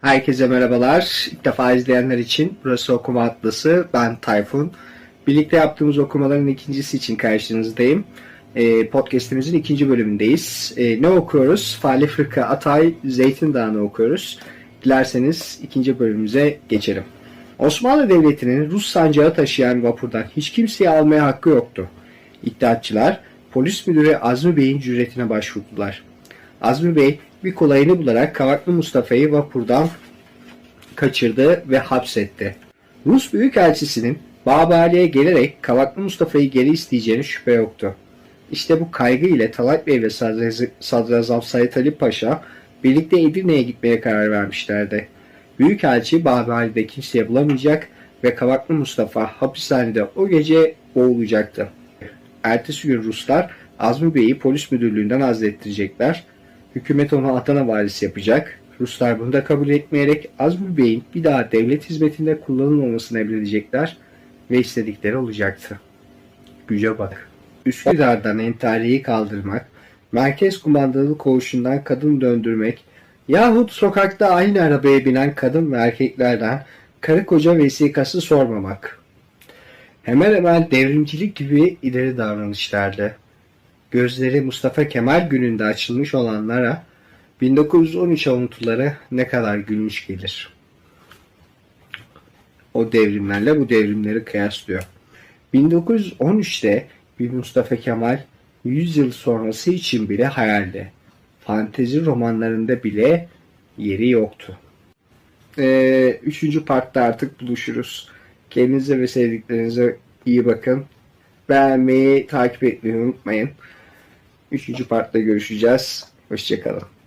Herkese merhabalar. İlk defa izleyenler için burası Okuma Atlası. Ben Tayfun. Birlikte yaptığımız okumaların ikincisi için karşınızdayım. Ee, podcastimizin ikinci bölümündeyiz. Ee, ne okuyoruz? Fali Fırka Atay Zeytin Dağı'nı okuyoruz. Dilerseniz ikinci bölümümüze geçelim. Osmanlı Devleti'nin Rus sancağı taşıyan vapurdan hiç kimseyi almaya hakkı yoktu. İddiatçılar polis müdürü Azmi Bey'in cüretine başvurdular. Azmi Bey bir kolayını bularak Kavaklı Mustafa'yı vapurdan kaçırdı ve hapsetti. Rus Büyükelçisi'nin Babali'ye gelerek Kavaklı Mustafa'yı geri isteyeceğine şüphe yoktu. İşte bu kaygı ile Talat Bey ve Sadrazam Said Ali Paşa birlikte Edirne'ye gitmeye karar vermişlerdi. Büyükelçi Babali'de kimseye bulamayacak ve Kavaklı Mustafa hapishanede o gece boğulacaktı. Ertesi gün Ruslar Azmi Bey'i polis müdürlüğünden azlettirecekler. Hükümet onu Adana valisi yapacak. Ruslar bunu da kabul etmeyerek Azmi Bey'in bir daha devlet hizmetinde kullanılmamasını emredecekler ve istedikleri olacaktı. Güce bak. Üsküdar'dan entariyi kaldırmak, merkez kumandalı koğuşundan kadın döndürmek yahut sokakta aynı arabaya binen kadın ve erkeklerden karı koca vesikası sormamak. Hemen hemen devrimcilik gibi ileri davranışlardı. Gözleri Mustafa Kemal gününde açılmış olanlara 1913 avuntuları ne kadar gülmüş gelir. O devrimlerle bu devrimleri kıyaslıyor. 1913'te bir Mustafa Kemal 100 yıl sonrası için bile hayalde. Fantezi romanlarında bile yeri yoktu. Ee, üçüncü partta artık buluşuruz. Kendinize ve sevdiklerinize iyi bakın. Beğenmeyi, takip etmeyi unutmayın. Üçüncü partta görüşeceğiz. Hoşçakalın.